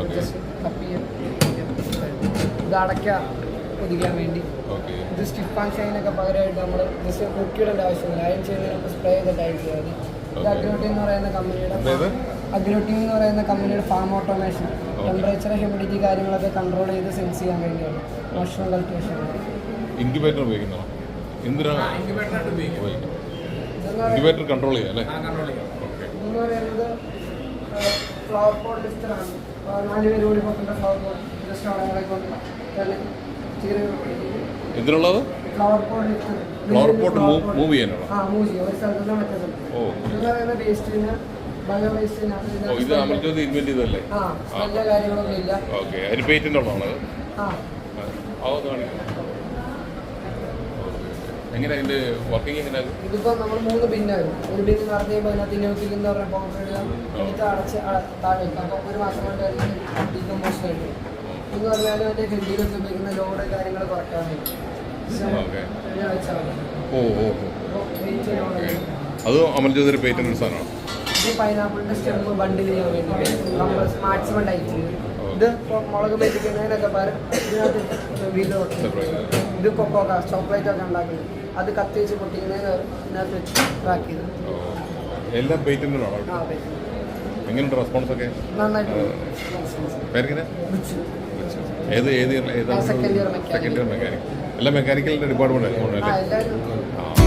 Okay. ഇവിടെ ഇത് അടയ്ക്ക പൊതിക്കാൻ വേണ്ടി. ഓക്കെ ഇത് സ്റ്റിഫ് ആൻഡ് ഷൈനൊക്കെ പകരമായിട്ട് നമ്മൾ ജസ്റ്റ് കുക്കിയിടേണ്ട ആവശ്യമില്ല. അയൺ ചെയ്യുന്നതിനൊക്കെ സ്പ്രേ ഇത്. അഗ്രോട്ടി എന്ന് പറയുന്ന കമ്പനിയുടെ അഗ്രോട്ടി എന്ന് പറയുന്ന കമ്പനിയുടെ ഫാം ഓട്ടോമേഷൻ ടെമ്പറേച്ചർ ഹ്യൂമിഡിറ്റി കാര്യങ്ങളൊക്കെ കൺട്രോൾ ചെയ്ത് സെൻസ് ചെയ്യാൻ വേണ്ടിയാണ്. മഷ്റൂം കൾട്ടിവേഷൻ ഇൻക്യുബേറ്റർ എന്തിനാണ്? ഉപയോഗിക്കുന്നത്. ഇൻക്യുബേറ്റർ കൺട്രോൾ ചെയ്യാം അല്ലേ? എന്ന് പറയുന്നത് ഫ്ലവർ പോട്ട് ലിസ്റ്ററാണ് നാല് പേര് കൂടി പോകേണ്ട ഫ്ലവർ പോട്ട് ജസ്റ്റ് അവിടെ കൊണ്ട് തന്നെ എന്തിനുള്ളത്? ഫ്ലവർ പോട്ട് മൂവ് ചെയ്യാനാണോ ആ മൂവ് ചെയ്യും. ഒരു സ്ഥലത്ത് നിന്ന് മറ്റേ സ്ഥലത്ത് ഓ എന്ന് പറയുന്ന വേസ്റ്റിന് ബയോ വേസ്റ്റിന് ഓ ഇത് അമൃജ്യോതി ഇൻവെന്റ് ചെയ്തല്ലേ ഓക്കെ. അതിന് പേറ്റന്റ് ഉള്ളതാണോ ആ. അതൊന്ന് കാണിക്കാം. എങ്ങനെ അതിന്റെ വർക്കിംഗ് എങ്ങനെ ഇതിപ്പോൾ നമ്മൾ മൂന്ന് ബിന്നായിരുന്നു ഒരു ബിന്ന് നടത്തി കഴിയുമ്പോൾ അതിനകത്ത് എന്ന് പറഞ്ഞ പൗഡർ അടച്ച് താഴെ അപ്പൊ ഒരു മാസം കൊണ്ട് ഡീകമ്പോസ്റ്റ് ആയിട്ട് എന്ന് പറഞ്ഞാൽ മറ്റേ ഉപയോഗിക്കുന്ന ലോഡ് കാര്യങ്ങൾ കുറയ്ക്കാൻ വേണ്ടി. ഓ ഓ അത് അമൽജ്യോതി പേറ്റന്റ് സാധനമാണ്? ഇത് പൈനാപ്പിളിന്റെ സ്റ്റെമ്പ് ബണ്ടിൽ ചെയ്യാൻ വേണ്ടി നമ്മൾ മാക്സിമം ടൈറ്റ് ഇത് മുളക് പേറ്റിക്കുന്നതിനൊക്കെ പകരം ഇതിനകത്ത് വീട് ഇത് കൊക്കോ ചോക്ലേറ്റ് ഒക്കെ ഉണ്ടാക്കുന്നത്. അത് കത്തി വെച്ച് പൊട്ടിക്കുന്നതിന് ഇതിനകത്ത് വെച്ച് എല്ലാം പേറ്റന്റിലാണോ ആ എങ്ങനെയുണ്ട് റെസ്പോൺസ് ഒക്കെ? പേരെങ്ങനെ. ഏത് ഏത്. സെക്കൻഡ് ഇയർ മെക്കാനിക് എല്ലാം മെക്കാനിക്കലിന്റെ ഡിപ്പാർട്ട്മെന്റ് ആയിരുന്നു അല്ലേ